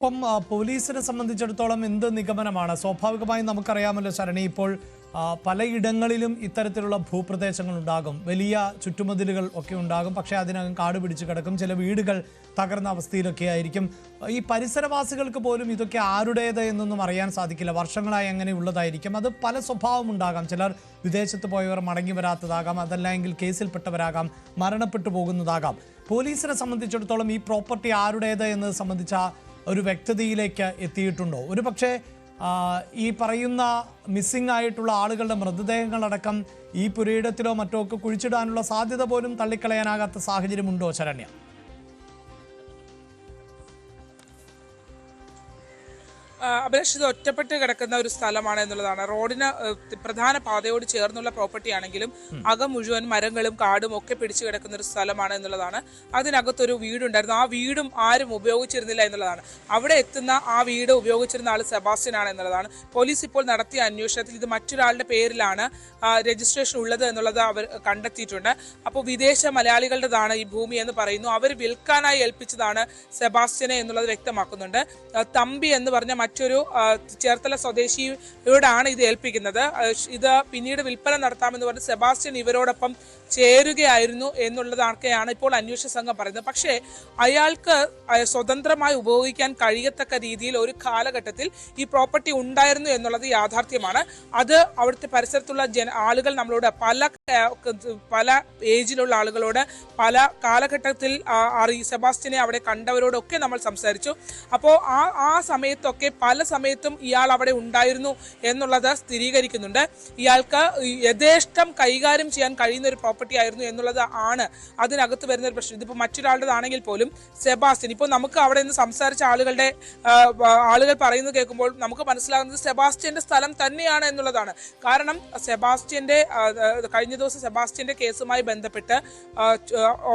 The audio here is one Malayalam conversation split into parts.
ഒപ്പം ആ, പോലീസിനെ സംബന്ധിച്ചിടത്തോളം എന്ത് നിഗമനമാണ്? സ്വാഭാവികമായും നമുക്കറിയാമല്ലോ ശരണി ഇപ്പോൾ പലയിടങ്ങളിലും ഇത്തരത്തിലുള്ള ഭൂപ്രദേശങ്ങൾ ഉണ്ടാകും വലിയ ചുറ്റുമതിലുകൾ ഒക്കെ ഉണ്ടാകും. പക്ഷേ അതിനകം കാട് പിടിച്ച് കിടക്കും. ചില വീടുകൾ തകർന്ന അവസ്ഥയിലൊക്കെ ആയിരിക്കും. ഈ പരിസരവാസികൾക്ക് പോലും ഇതൊക്കെ ആരുടേത് എന്നൊന്നും അറിയാൻ സാധിക്കില്ല. വർഷങ്ങളായി അങ്ങനെ ഉള്ളതായിരിക്കും. അത് പല സ്വഭാവം ഉണ്ടാകാം. ചിലർ വിദേശത്ത് പോയവർ മടങ്ങി വരാത്തതാകാം. അതല്ലെങ്കിൽ കേസിൽപ്പെട്ടവരാകാം മരണപ്പെട്ടു പോകുന്നതാകാം. പോലീസിനെ സംബന്ധിച്ചിടത്തോളം ഈ പ്രോപ്പർട്ടി ആരുടേത് എന്നത് സംബന്ധിച്ച ഒരു വ്യക്തതയിലേക്ക് എത്തിയിട്ടുണ്ടോ? ഒരു പക്ഷേ ഈ പറയുന്ന മിസ്സിംഗ് ആയിട്ടുള്ള ആളുകളുടെ മൃതദേഹങ്ങളടക്കം ഈ പുരയിടത്തിലോ മറ്റോ ഒക്കെ കുഴിച്ചിടാനുള്ള സാധ്യത പോലും തള്ളിക്കളയാനാകാത്ത സാഹചര്യമുണ്ടോ ശരണ്യ? ആ, അഭിലാഷ് ഇത് ഒറ്റപ്പെട്ട് കിടക്കുന്ന ഒരു സ്ഥലമാണ് എന്നുള്ളതാണ്. റോഡിന് പ്രധാന പാതയോട് ചേർന്നുള്ള പ്രോപ്പർട്ടി ആണെങ്കിലും അകം മുഴുവൻ മരങ്ങളും കാടും ഒക്കെ പിടിച്ചു കിടക്കുന്ന ഒരു സ്ഥലമാണ് എന്നുള്ളതാണ്. അതിനകത്തൊരു വീടുണ്ടായിരുന്നു. ആ വീടും ആരും ഉപയോഗിച്ചിരുന്നില്ല എന്നുള്ളതാണ്. അവിടെ എത്തുന്ന ആ വീട് ഉപയോഗിച്ചിരുന്ന ആൾ സെബാസ്റ്റ്യൻ ആണ് എന്നുള്ളതാണ്. പോലീസ് ഇപ്പോൾ നടത്തിയ അന്വേഷണത്തിൽ ഇത് മറ്റൊരാളുടെ പേരിലാണ് രജിസ്ട്രേഷൻ ഉള്ളത് എന്നുള്ളത് അവർ കണ്ടെത്തിയിട്ടുണ്ട്. അപ്പോൾ വിദേശ മലയാളികളുടേതാണ് ഈ ഭൂമി എന്ന് പറയുന്നു. അവർ വിൽക്കാനായി ഏൽപ്പിച്ചതാണ് സെബാസ്റ്റ്യനെ എന്നുള്ളത് വ്യക്തമാക്കുന്നുണ്ട്. തമ്പി എന്ന് പറഞ്ഞ മറ്റൊരു ചേർത്തല സ്വദേശിയോടാണ് ഇത് ഏൽപ്പിക്കുന്നത്. ഇത് പിന്നീട് വിൽപ്പന നടത്താമെന്ന് പറഞ്ഞ് സെബാസ്റ്റ്യൻ ഇവരോടൊപ്പം ചേരുകയായിരുന്നു എന്നുള്ളതൊക്കെയാണ് ഇപ്പോൾ അന്വേഷണ സംഘം പറയുന്നത്. പക്ഷേ അയാൾക്ക് സ്വതന്ത്രമായി ഉപയോഗിക്കാൻ കഴിയത്തക്ക രീതിയിൽ ഒരു കാലഘട്ടത്തിൽ ഈ പ്രോപ്പർട്ടി ഉണ്ടായിരുന്നു എന്നുള്ളത് യാഥാർത്ഥ്യമാണ്. അത് അവിടുത്തെ പരിസരത്തുള്ള ജന ആളുകൾ നമ്മളോട് പല പല ഏജിലുള്ള ആളുകളോട് പല കാലഘട്ടത്തിൽ അറി സെബാസ്റ്റ്യനെ അവിടെ കണ്ടവരോടൊക്കെ നമ്മൾ സംസാരിച്ചു. അപ്പോൾ ആ ആ സമയത്തൊക്കെ പല സമയത്തും ഇയാൾ അവിടെ ഉണ്ടായിരുന്നു എന്നുള്ളത് സ്ഥിരീകരിക്കുന്നുണ്ട്. ഇയാൾക്ക് യഥേഷ്ടം കൈകാര്യം ചെയ്യാൻ കഴിയുന്ന ഒരു പ്രോപ്പർട്ടി ആയിരുന്നു എന്നുള്ളത് ആണ് അതിനകത്ത് വരുന്ന ഒരു പ്രശ്നം. ഇതിപ്പോൾ മറ്റൊരാളുടേതാണെങ്കിൽ പോലും സെബാസ്റ്റ്യൻ ഇപ്പോൾ നമുക്ക് അവിടെ നിന്ന് സംസാരിച്ച ആളുകളുടെ ആളുകൾ പറയുന്നത് കേൾക്കുമ്പോൾ നമുക്ക് മനസ്സിലാകുന്നത് സെബാസ്റ്റ്യന്റെ സ്ഥലം തന്നെയാണ് എന്നുള്ളതാണ്. കാരണം സെബാസ്റ്റ്യന്റെ കഴിഞ്ഞ ദിവസം സെബാസ്റ്റ്യന്റെ കേസുമായി ബന്ധപ്പെട്ട്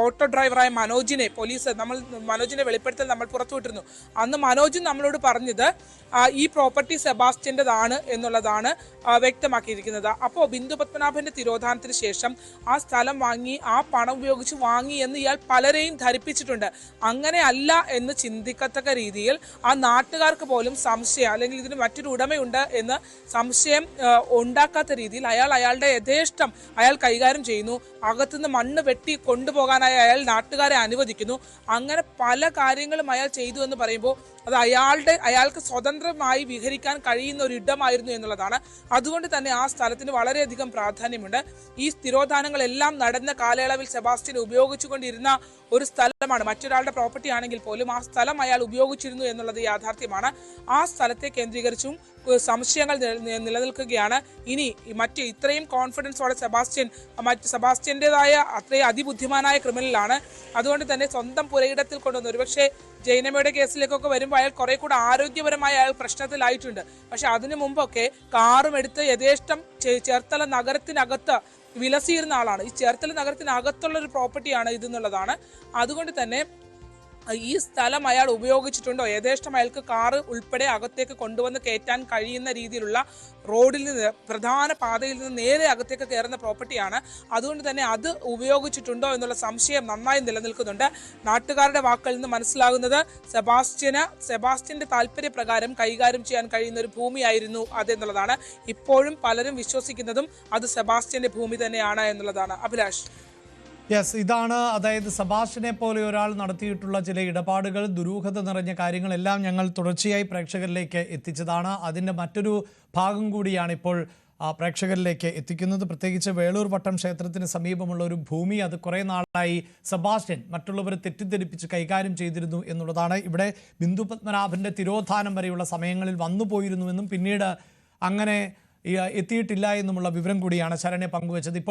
ഓട്ടോ ഡ്രൈവറായ മനോജിനെ പോലീസ് നമ്മൾ മനോജിനെ വെളിപ്പെടുത്തൽ നമ്മൾ പുറത്തുവിട്ടിരുന്നു. അന്ന് മനോജും നമ്മളോട് പറഞ്ഞത് ഈ പ്രോപ്പർട്ടി സെബാസ്റ്റ്യന്റെതാണ് എന്നുള്ളതാണ് വ്യക്തമാക്കിയിരിക്കുന്നത്. അപ്പോൾ ബിന്ദു പത്മനാഭന്റെ തിരോധാനത്തിന് ശേഷം ആ സ്ഥലം വാങ്ങി ആ പണം ഉപയോഗിച്ച് വാങ്ങി എന്ന് ഇയാൾ പലരെയും ധരിപ്പിച്ചിട്ടുണ്ട്. അങ്ങനെ അല്ല എന്ന് ചിന്തിക്കത്തക്ക രീതിയിൽ ആ നാട്ടുകാർക്ക് പോലും സംശയം അല്ലെങ്കിൽ ഇതിന് മറ്റൊരു ഉടമയുണ്ട് എന്ന് സംശയം ഉണ്ടാക്കാത്ത രീതിയിൽ അയാൾ അയാളുടെ യഥേഷ്ടം അയാൾ കൈകാര്യം ചെയ്യുന്നു. അകത്തുനിന്ന് മണ്ണ് വെട്ടി കൊണ്ടുപോകാനായി അയാൾ നാട്ടുകാരെ അനുവദിക്കുന്നു. അങ്ങനെ പല കാര്യങ്ങളും അയാൾ ചെയ്തു എന്ന് പറയുമ്പോൾ അത് അയാളുടെ അയാൾക്ക് സ്വതന്ത്രമായി വിഹരിക്കാൻ കഴിയുന്ന ഒരു ഇടമായിരുന്നു എന്നുള്ളതാണ്. അതുകൊണ്ട് തന്നെ ആ സ്ഥലത്തിന് വളരെയധികം പ്രാധാന്യമുണ്ട്. ഈ സ്ഥിരോധാനങ്ങളെല്ലാം നടന്ന കാലയളവിൽ സെബാസ്റ്റ്യൻ ഉപയോഗിച്ചുകൊണ്ടിരുന്ന ഒരു സ്ഥലമാണ്. മറ്റൊരാളുടെ പ്രോപ്പർട്ടി ആണെങ്കിൽ പോലും ആ സ്ഥലം അയാൾ ഉപയോഗിച്ചിരുന്നു എന്നുള്ളത് യാഥാർത്ഥ്യമാണ്. ആ സ്ഥലത്തെ കേന്ദ്രീകരിച്ചും സംശയങ്ങൾ നില- നില- നിലനിൽക്കുകയാണ്. ഇനി മറ്റ് ഇത്രയും കോൺഫിഡൻസോടെ സെബാസ്റ്റ്യൻ മറ്റ് സെബാസ്റ്റ്യന്റെതായ അത്രയും അതിബുദ്ധിമാനായ ക്രിമിനലാണ്. അതുകൊണ്ട് തന്നെ സ്വന്തം പുരയിടത്തിൽ കൊണ്ടുവന്ന്. ഒരുപക്ഷെ ജൈനമയുടെ കേസിലേക്കൊക്കെ വരുമ്പോൾ അയാൾ കുറെ കൂടെ ആരോഗ്യപരമായ അയാൾ പ്രശ്നത്തിലായിട്ടുണ്ട്. പക്ഷെ അതിനു മുമ്പൊക്കെ കാറും എടുത്ത് യഥേഷ്ടം ചേർത്തല നഗരത്തിനകത്ത് വിലസിയിരുന്ന ആളാണ്. ഈ ചേർത്തല നഗരത്തിനകത്തുള്ള ഒരു പ്രോപ്പർട്ടിയാണ് ഇതെന്നുള്ളതാണ്. അതുകൊണ്ട് തന്നെ ഈ സ്ഥലം അയാൾ ഉപയോഗിച്ചിട്ടുണ്ടോ? യഥേഷ്ടം അയാൾക്ക് കാറ് ഉൾപ്പെടെ അകത്തേക്ക് കൊണ്ടുവന്ന് കയറ്റാൻ കഴിയുന്ന രീതിയിലുള്ള റോഡിൽ നിന്ന് പ്രധാന പാതയിൽ നിന്ന് നേരെ അകത്തേക്ക് കയറുന്ന പ്രോപ്പർട്ടിയാണ്. അതുകൊണ്ട് തന്നെ അത് ഉപയോഗിച്ചിട്ടുണ്ടോ എന്നുള്ള സംശയം നന്നായി നിലനിൽക്കുന്നുണ്ട്. നാട്ടുകാരുടെ വാക്കുകളിൽ നിന്ന് മനസ്സിലാകുന്നത് സെബാസ്റ്റ്യന് സെബാസ്റ്റ്യന്റെ താല്പര്യപ്രകാരം കൈകാര്യം ചെയ്യാൻ കഴിയുന്ന ഒരു ഭൂമിയായിരുന്നു അതെന്നുള്ളതാണ്. ഇപ്പോഴും പലരും വിശ്വസിക്കുന്നതും അത് സെബാസ്റ്റ്യന്റെ ഭൂമി തന്നെയാണ് എന്നുള്ളതാണ്. അഭിലാഷ്. യെസ് ഇതാണ് അതായത് സബാഷിനെ പോലെ ഒരാൾ നടത്തിയിട്ടുള്ള ചില ഇടപാടുകൾ ദുരൂഹത നിറഞ്ഞ കാര്യങ്ങളെല്ലാം ഞങ്ങൾ തുടർച്ചയായി പ്രേക്ഷകരിലേക്ക് എത്തിച്ചതാണ്. അതിന്റെ മറ്റൊരു ഭാഗം കൂടിയാണ് ഇപ്പോൾ പ്രേക്ഷകരിലേക്ക് എത്തിക്കുന്നത്. പ്രത്യേകിച്ച് വേളൂർ വട്ടം ക്ഷേത്രത്തിന് സമീപമുള്ള ഒരു ഭൂമി അത് കുറേ നാളായി സബാഷ്യൻ മറ്റുള്ളവരെ തെറ്റിദ്ധരിപ്പിച്ച് കൈകാര്യം ചെയ്തിരുന്നു എന്നുള്ളതാണ്. ഇവിടെ ബിന്ദു പത്മനാഭന്റെ തിരോധാനം വരെയുള്ള സമയങ്ങളിൽ വന്നു പോയിരുന്നുവെന്നും പിന്നീട് അങ്ങനെ എത്തിയിട്ടില്ല എന്നുമുള്ള വിവരം കൂടിയാണ് ശരണ്യ പങ്കുവച്ചത്.